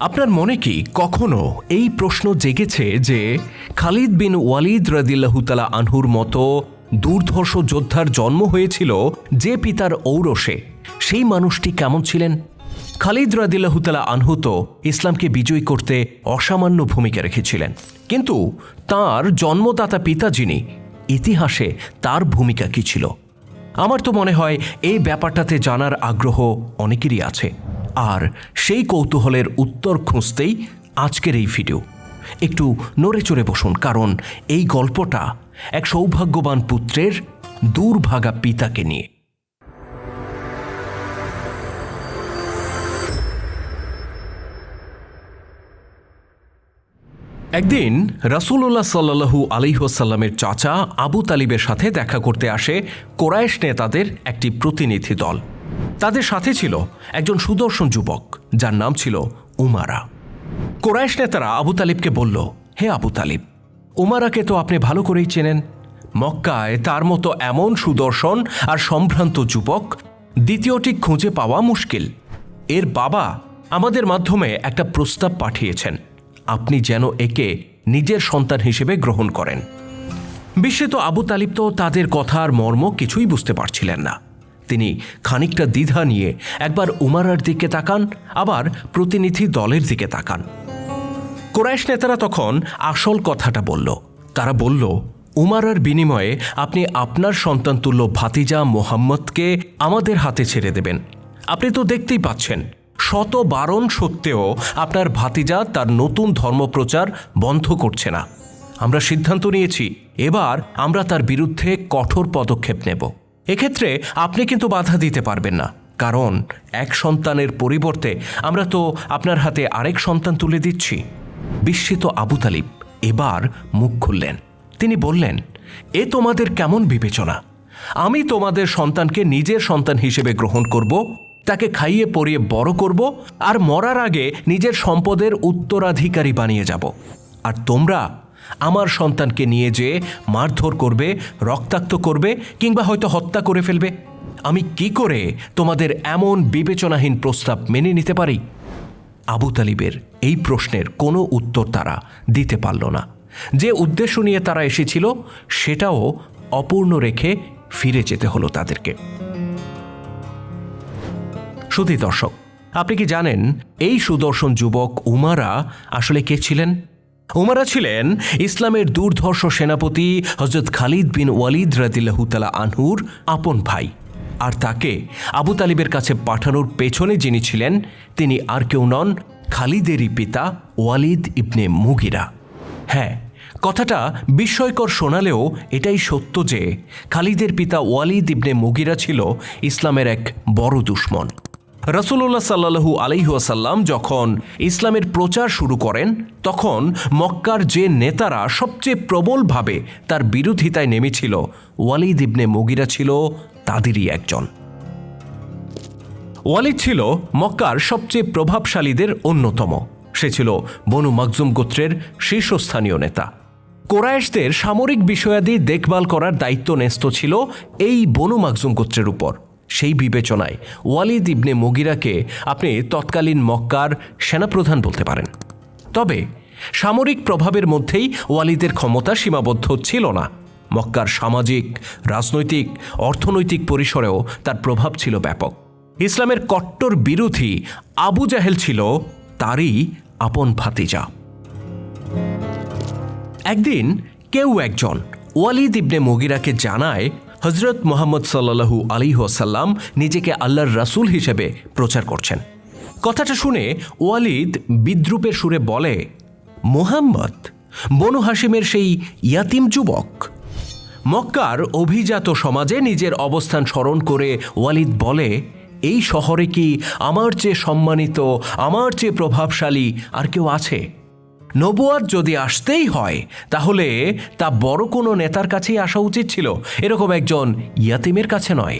আপনার মনে কি কখনো এই প্রশ্ন জেগেছে যে খালিদ বিন ওয়ালিদ রাদিল্লাহুতালা আনহুর মতো দুর্ধর্ষ যোদ্ধার জন্ম হয়েছিল যে পিতার ঔরসে? সেই মানুষটি কেমন ছিলেন? খালিদ রাদিল্লাহুতালা আনহু তো ইসলামকে বিজয়ী করতে অসামান্য ভূমিকা রেখেছিলেন। কিন্তু তার জন্মদাতা পিতা যিনি, ইতিহাসে তার ভূমিকা কী ছিল? আমার তো মনে হয় এই ব্যাপারটাতে জানার আগ্রহ অনেকেরই আছে। আর সেই কৌতূহলের উত্তর খুঁজতেই আজকের এই ভিডিও। একটু নড়ে চড়ে বসুন, কারণ এই গল্পটা এক সৌভাগ্যবান পুত্রের দূরভাগা পিতাকে নিয়ে। একদিন রাসূলুল্লাহ সাল্লাহু আলিহাসাল্লামের চাচা আবু তালিবের সাথে দেখা করতে আসে কোরায়েশ নেতাদের একটি প্রতিনিধি দল। তাদের সাথে ছিল একজন সুদর্শন যুবক, যার নাম ছিল উমারা। কোরায়েশ নেতারা আবু তালিবকে বলল, হে আবু তালিব, উমারাকে তো আপনি ভালো করেই চেনেন। মক্কায় তার মতো এমন সুদর্শন আর সম্ভ্রান্ত যুবক দ্বিতীয়টি খুঁজে পাওয়া মুশকিল। এর বাবা আমাদের মাধ্যমে একটা প্রস্তাব পাঠিয়েছেন, আপনি যেন একে নিজের সন্তান হিসেবে গ্রহণ করেন। বিস্মিত আবু তালিব তো তাদের কথার মর্ম কিছুই বুঝতে পারছিলেন না। তিনি খানিকটা দ্বিধা নিয়ে একবার উমারার দিকে তাকান, আবার প্রতিনিধি দলের দিকে তাকান। কোরাইশ নেতারা তখন আসল কথাটা বলল। তারা বলল, উমারার বিনিময়ে আপনি আপনার সন্তানতুল্য ভাতিজা মোহাম্মদকে আমাদের হাতে ছেড়ে দেবেন। আপনি তো দেখতেই পাচ্ছেন শত বারণ সত্ত্বেও আপনার ভাতিজা তার নতুন ধর্মপ্রচার বন্ধ করছে না। আমরা সিদ্ধান্ত নিয়েছি, এবার আমরা তার বিরুদ্ধে কঠোর পদক্ষেপ নেব। এক্ষেত্রে আপনি কিন্তু বাধা দিতে পারবেন না। কারণ এক সন্তানের পরিবর্তে আমরা তো আপনার হাতে আরেক সন্তান তুলে দিচ্ছি। বিস্মিত আবু তালিব এবার মুখ খুললেন। তিনি বললেন, এ তোমাদের কেমন বিবেচনা? আমি তোমাদের সন্তানকে নিজের সন্তান হিসেবে গ্রহণ করব, তাকে খাইয়ে পরিয়ে বড় করব, আর মরার আগে নিজের সম্পদের উত্তরাধিকারী বানিয়ে যাব। আর তোমরা আমার সন্তানকে নিয়ে যেয়ে মারধর করবে, রক্তাক্ত করবে, কিংবা হয়তো হত্যা করে ফেলবে, আমি কি করে তোমাদের এমন বিবেচনাহীন প্রস্তাব মেনে নিতে পারি? আবু তালিবের এই প্রশ্নের কোনো উত্তর তারা দিতে পারল না। যে উদ্দেশ্য নিয়ে তারা এসেছিল, সেটাও অপূর্ণ রেখে ফিরে যেতে হলো তাদেরকে। সুধী দর্শক, আপনি কি জানেন, এই সুদর্শন যুবক উমারা আসলে কে ছিলেন? উমারা ছিলেন ইসলামের দুর্ধর্ষ সেনাপতি হজরত খালিদ বিন ওয়ালিদ রাদিল্লাহুতালা আনহুর আপন ভাই। আর তাকে আবু তালিবের কাছে পাঠানোর পেছনে যিনি ছিলেন, তিনি আর কেউ নন, খালিদেরই পিতা ওয়ালিদ ইবনে মুগিরা। হ্যাঁ কথাটা বিস্ময়কর শোনালেও এটাই সত্য যে খালিদের পিতা ওয়ালিদ ইবনে মুগিরা ছিল ইসলামের এক বড় দুশ্মন। রসুল্লাহ সাল্লাহু আলহিহাসাল্লাম যখন ইসলামের প্রচার শুরু করেন, তখন মক্কার যে নেতারা সবচেয়ে প্রবলভাবে তার বিরোধিতায় নেমেছিল, ওয়ালিদ ইবনে মুগিরা ছিল তাদেরই একজন। ওয়ালিদ ছিল মক্কার সবচেয়ে প্রভাবশালীদের অন্যতম। সে ছিল বনু মকজুম গোত্রের শীর্ষস্থানীয় নেতা। কোরায়েশদের সামরিক বিষয়াদি দেখভাল করার দায়িত্ব ন্যস্ত ছিল এই বনু মাকজুম গোত্রের উপর। সেই বিবেচনায় ওয়ালিদ ইবনে মগিরাকে আপনি তৎকালীন মক্কার সেনাপ্রধান বলতে পারেন। তবে সামরিক প্রভাবের মধ্যেই ওয়ালিদের ক্ষমতা সীমাবদ্ধ ছিল না। মক্কার সামাজিক, রাজনৈতিক, অর্থনৈতিক পরিসরেও তার প্রভাব ছিল ব্যাপক। ইসলামের কট্টর বিরোধী আবু জাহেল ছিল তারই আপন ভাতিজা। একদিন কেউ একজন ওয়ালিদ ইবনে মগিরাকে জানায় হজরত মোহাম্মদ সাল্লাহু আলী ওয়াসাল্লাম নিজেকে আল্লাহর রাসূল হিসেবে প্রচার করছেন। কথাটা শুনে ওয়ালিদ বিদ্রুপের সুরে বলে, মোহাম্মদ, বনু হাসিমের সেই ইয়াতিম যুবক, মক্কার অভিজাত সমাজে নিজের অবস্থান স্মরণ করে ওয়ালিদ বলে, এই শহরে কি আমার চেয়ে সম্মানিত, আমার চেয়ে প্রভাবশালী আর কেউ আছে? নবুয়াদ যদি আসতেই হয়, তাহলে তা বড় কোনো নেতার কাছেই আসা উচিত ছিল। এরকম একজন ইয়াতিমের কাছে নয়।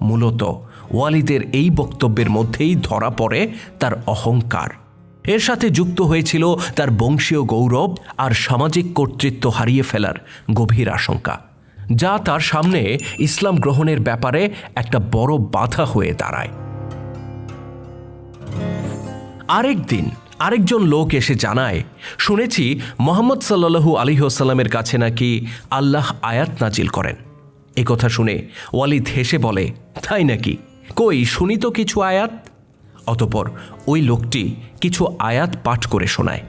মূলত ওয়ালিদের এই বক্তব্যের মধ্যেই ধরা পড়ে তার অহংকার। এর সাথে যুক্ত হয়েছিল তার বংশীয় গৌরব আর সামাজিক কর্তৃত্ব হারিয়ে ফেলার গভীর আশঙ্কা, যা তার সামনে ইসলাম গ্রহণের ব্যাপারে একটা বড় বাধা হয়ে দাঁড়ায়। আরেক দিন আরেকজন লোক এসে জানায়, শুনেছি মোহাম্মদ সাল্লাল্লাহু আলিহাসাল্লামের কাছে নাকি আল্লাহ আয়াত নাজিল করেন। এ কথা শুনে ওয়ালিদ হেসে বলে, তাই নাকি? কই, শুনি তো কিছু আয়াত? অতপর ওই লোকটি কিছু আয়াত পাঠ করে শোনায়।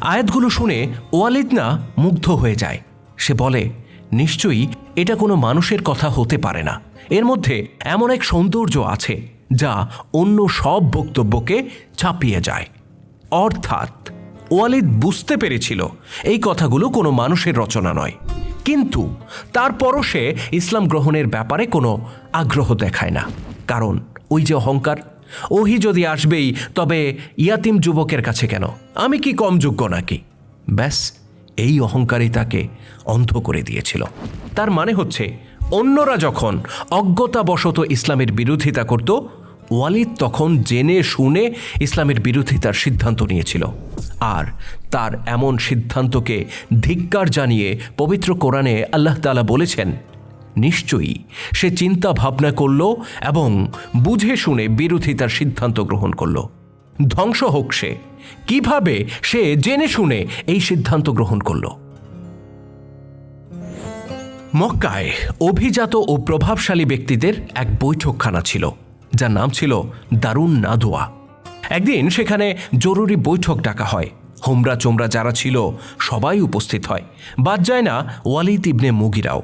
আয়াতগুলো শুনে ওয়ালিদ না মুগ্ধ হয়ে যায়। সে বলে, নিশ্চয়ই এটা কোনো মানুষের কথা হতে পারে না। এর মধ্যে এমন এক সৌন্দর্য আছে যা অন্য সব বক্তব্যকে ছাপিয়ে যায়। অর্থাৎ ওয়ালিদ বুঝতে পেরেছিল এই কথাগুলো কোনো মানুষের রচনা নয়। কিন্তু তারপরও সে ইসলাম গ্রহণের ব্যাপারে কোনো আগ্রহ দেখায় না। কারণ ওই যে অহংকার, ওহি যদি আসবেই, তবে ইয়াতিম যুবকের কাছে কেন? আমি কি কম যোগ্য নাকি? ব্যাস, এই অহংকারই তাকে অন্ধ করে দিয়েছিল। তার মানে হচ্ছে, অন্যরা যখন অজ্ঞতাবশত ইসলামের বিরোধিতা করত ওয়ালিদ তখন জেনে শুনে ইসলামের বিরোধিতার সিদ্ধান্ত নিয়েছিল। আর তার এমন সিদ্ধান্তকে ধিক্কার জানিয়ে পবিত্র কোরআনে আল্লাহ তালা বলেছেন, নিশ্চয়ই সে চিন্তা ভাবনা করল এবং বুঝে শুনে বিরোধিতার সিদ্ধান্ত গ্রহণ করল। ধ্বংস হোক সে। কীভাবে সে জেনে শুনে এই সিদ্ধান্ত গ্রহণ করল? মক্কায় অভিজাত ও প্রভাবশালী ব্যক্তিদের এক বৈঠকখানা ছিল। যার নাম ছিল দারুণ নাদোয়া। একদিন সেখানে জরুরি বৈঠক ডাকা হয়। হোমরা চোমরা যারা ছিল সবাই উপস্থিত হয়। বাদ যায় না ওয়ালিদ ইবনে মুগিরাও।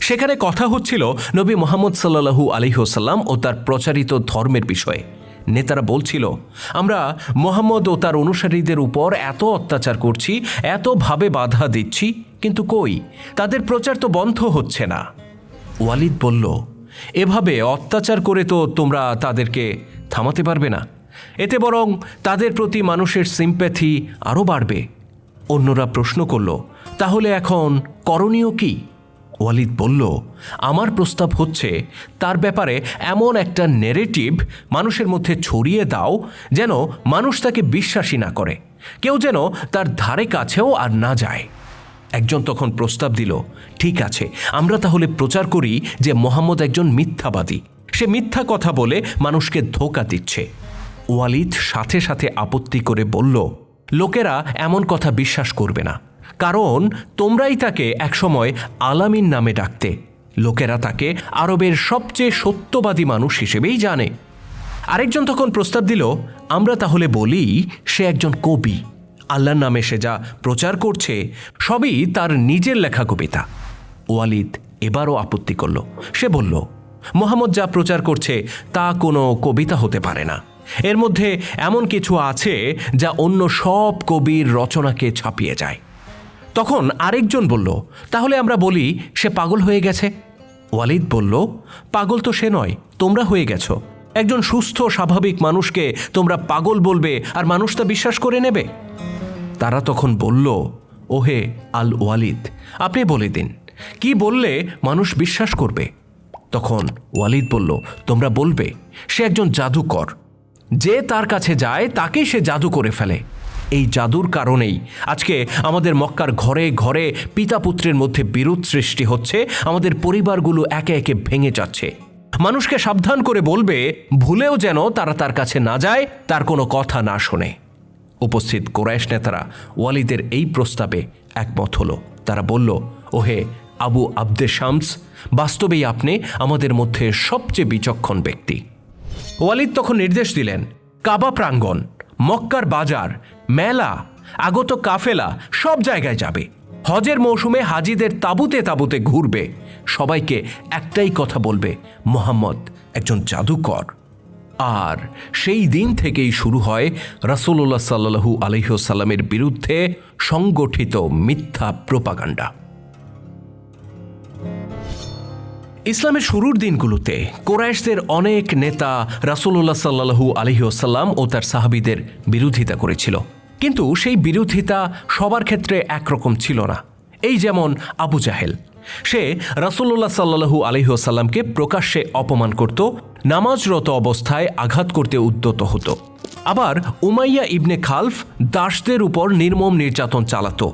সেখানে কথা হচ্ছিল নবী মোহাম্মদ সাল্লাহু আলিহসাল্লাম ও তার প্রচারিত ধর্মের বিষয়ে। নেতারা বলছিল, আমরা মোহাম্মদ ও তার অনুসারীদের উপর এত অত্যাচার করছি এতভাবে বাধা দিচ্ছি, কিন্তু কই? তাদের প্রচার তো বন্ধ হচ্ছে না। ওয়ালিদ বলল এভাবে অত্যাচার করে তো তোমরা তাদেরকে থামাতে পারবে না। এতে বরং তাদের প্রতি মানুষের সিম্প্যাথি আরও বাড়বে। অন্যরা প্রশ্ন করল, তাহলে এখন করণীয় কি? ওয়ালিদ বলল, আমার প্রস্তাব হচ্ছে, তার ব্যাপারে এমন একটা নেরেটিভ মানুষের মধ্যে ছড়িয়ে দাও যেন মানুষ তাকে বিশ্বাসী না করে। কেউ যেন তার ধারে কাছেও আর না যায়। একজন তখন প্রস্তাব দিল, ঠিক আছে, আমরা তাহলে প্রচার করি যে মোহাম্মদ একজন মিথ্যাবাদী। সে মিথ্যা কথা বলে মানুষকে ধোকা দিচ্ছে। ওয়ালিদ সাথে সাথে আপত্তি করে বলল, লোকেরা এমন কথা বিশ্বাস করবে না। কারণ তোমরাই তাকে একসময় আলামিন নামে ডাকতে। লোকেরা তাকে আরবের সবচেয়ে সত্যবাদী মানুষ হিসেবেই জানে। আরেকজন তখন প্রস্তাব দিল, আমরা তাহলে বলি সে একজন কবি। আল্লাহর নামে সে যা প্রচার করছে, সবই তার নিজের লেখা কবিতা। ওয়ালিদ এবারও আপত্তি করল। সে বলল, মোহাম্মদ যা প্রচার করছে, তা কোনো কবিতা হতে পারে না। এর মধ্যে এমন কিছু আছে যা অন্য সব কবির রচনাকে ছাপিয়ে যায়। তখন আরেকজন বলল, তাহলে আমরা বলি, সে পাগল হয়ে গেছে? ওয়ালিদ বলল, পাগল তো সে নয়, তোমরা হয়ে গেছো। একজন সুস্থ, স্বাভাবিক মানুষকে তোমরা পাগল বলবে, আর মানুষ তা বিশ্বাস করে নেবে? তারা তখন বলল, ওহে আল ওয়ালিদ, আপনি বলে দিন, কি বললে মানুষ বিশ্বাস করবে? তখন ওয়ালিদ বলল, তোমরা বলবে, সে একজন জাদুকর। যে তার কাছে যায় তাকে সে জাদু করে ফেলে। এই জাদুর কারণেই আজকে আমাদের মক্কার ঘরে ঘরে পিতা পুত্রের মধ্যে বিরোধ সৃষ্টি হচ্ছে, আমাদের পরিবারগুলো একে একে ভেঙে যাচ্ছে। মানুষকে সাবধান করে বলবে, ভুলেও যেন তারা তার কাছে না যায়, তার কোনো কথা না শোনে। উপস্থিত কোরাইশ নেতারা ওয়ালিদের এই প্রস্তাবে একমত হলো। তারা বলল, ওহে আবু আব্দে শামস, বাস্তবেই আপনি আমাদের মধ্যে সবচেয়ে বিচক্ষণ ব্যক্তি। ওয়ালিদ তখন নির্দেশ দিলেন, কাবা প্রাঙ্গণ, মক্কার বাজার, মেলা, আগত কাফেলা, সব জায়গায় যাবে। হজের মৌসুমে হাজিদের তাবুতে তাবুতে ঘুরবে। সবাইকে একটাই কথা বলবে, মোহাম্মদ একজন জাদুকর। আর সেই দিন থেকেই শুরু হয় রাসূলুল্লাহ সাল্লাহু আলহিহসাল্লামের বিরুদ্ধে সংগঠিত মিথ্যা প্রোপাগান্ডা। ইসলামের শুরুর দিনগুলোতে কোরাইশদের অনেক নেতা রাসূলুল্লাহ সাল্লাহু আলহিউসাল্লাম ও তার সাহাবিদের বিরোধিতা করেছিল। কিন্তু সেই বিরোধিতা সবার ক্ষেত্রে একরকম ছিল না। এই যেমন আবু জাহেল, সে রাসূলুল্লাহ সাল্লাহু আলহিউসাল্লামকে প্রকাশ্যে অপমান করত নামাজরত অবস্থায় আঘাত করতে উদ্যত হতো। আবার উমাইয়া ইবনে খালফ দাসদের উপর নির্মম নির্যাতন চালাত।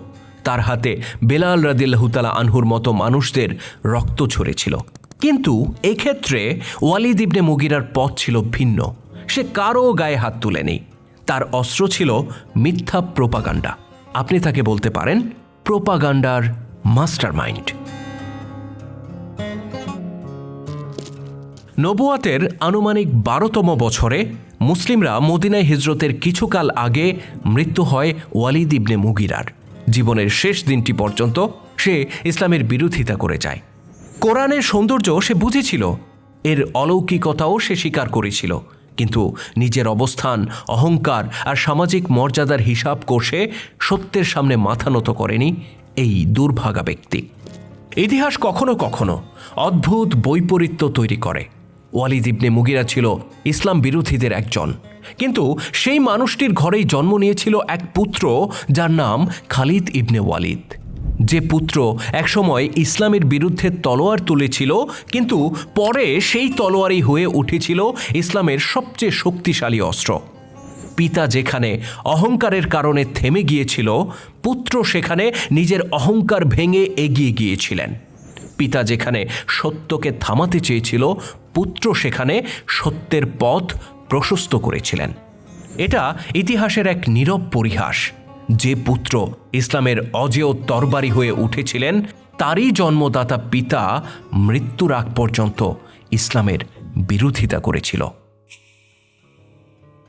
তার হাতে বেলাল রাদিল্লাহুতালা আনহুর মতো মানুষদের রক্ত ঝরেছিল। কিন্তু এক্ষেত্রে ওয়ালিদ ইবনে মুগিরার পথ ছিল ভিন্ন। সে কারও গায়ে হাত তুলেনি। তার অস্ত্র ছিল মিথ্যা প্রোপাগান্ডা। আপনি তাকে বলতে পারেন, প্রোপাগান্ডার মাস্টারমাইন্ড। নবুয়াতের আনুমানিক বারোতম বছরে মুসলিমরা মদিনায় হিজরতের কিছুকাল আগে মৃত্যু হয় ওয়ালিদ ইবনে মুগিরার। জীবনের শেষ দিনটি পর্যন্ত সে ইসলামের বিরোধিতা করে যায়। কোরআনের সৌন্দর্য সে বুঝেছিল, এর অলৌকিকতাও সে স্বীকার করেছিল, কিন্তু নিজের অবস্থান, অহংকার আর সামাজিক মর্যাদার হিসাব কষে সত্যের সামনে মাথা নত করেনি এই দুর্ভাগা ব্যক্তি। ইতিহাস কখনো কখনো অদ্ভুত বৈপরীত্য তৈরি করে। ওয়ালিদ ইবনে মুগিরা ছিল ইসলাম বিরোধীদের একজন। কিন্তু সেই মানুষটির ঘরেই জন্ম নিয়েছিল এক পুত্র যার নাম খালিদ ইবনে ওয়ালিদ। যে পুত্র একসময় ইসলামের বিরুদ্ধে তলোয়ার তুলেছিল, কিন্তু পরে সেই তলোয়ারই হয়ে উঠেছিল ইসলামের সবচেয়ে শক্তিশালী অস্ত্র। পিতা যেখানে অহংকারের কারণে থেমে গিয়েছিল, পুত্র সেখানে নিজের অহংকার ভেঙে এগিয়ে গিয়েছিলেন। পিতা যেখানে সত্যকে থামাতে চেয়েছিল পুত্র সেখানে সত্যের পথ প্রশস্ত করেছিলেন। এটা ইতিহাসের এক নীরব পরিহাস। যে পুত্র ইসলামের অজেয় তরবারি হয়ে উঠেছিলেন, তারই জন্মদাতা পিতা মৃত্যুর আগ পর্যন্ত ইসলামের বিরোধিতা করেছিল।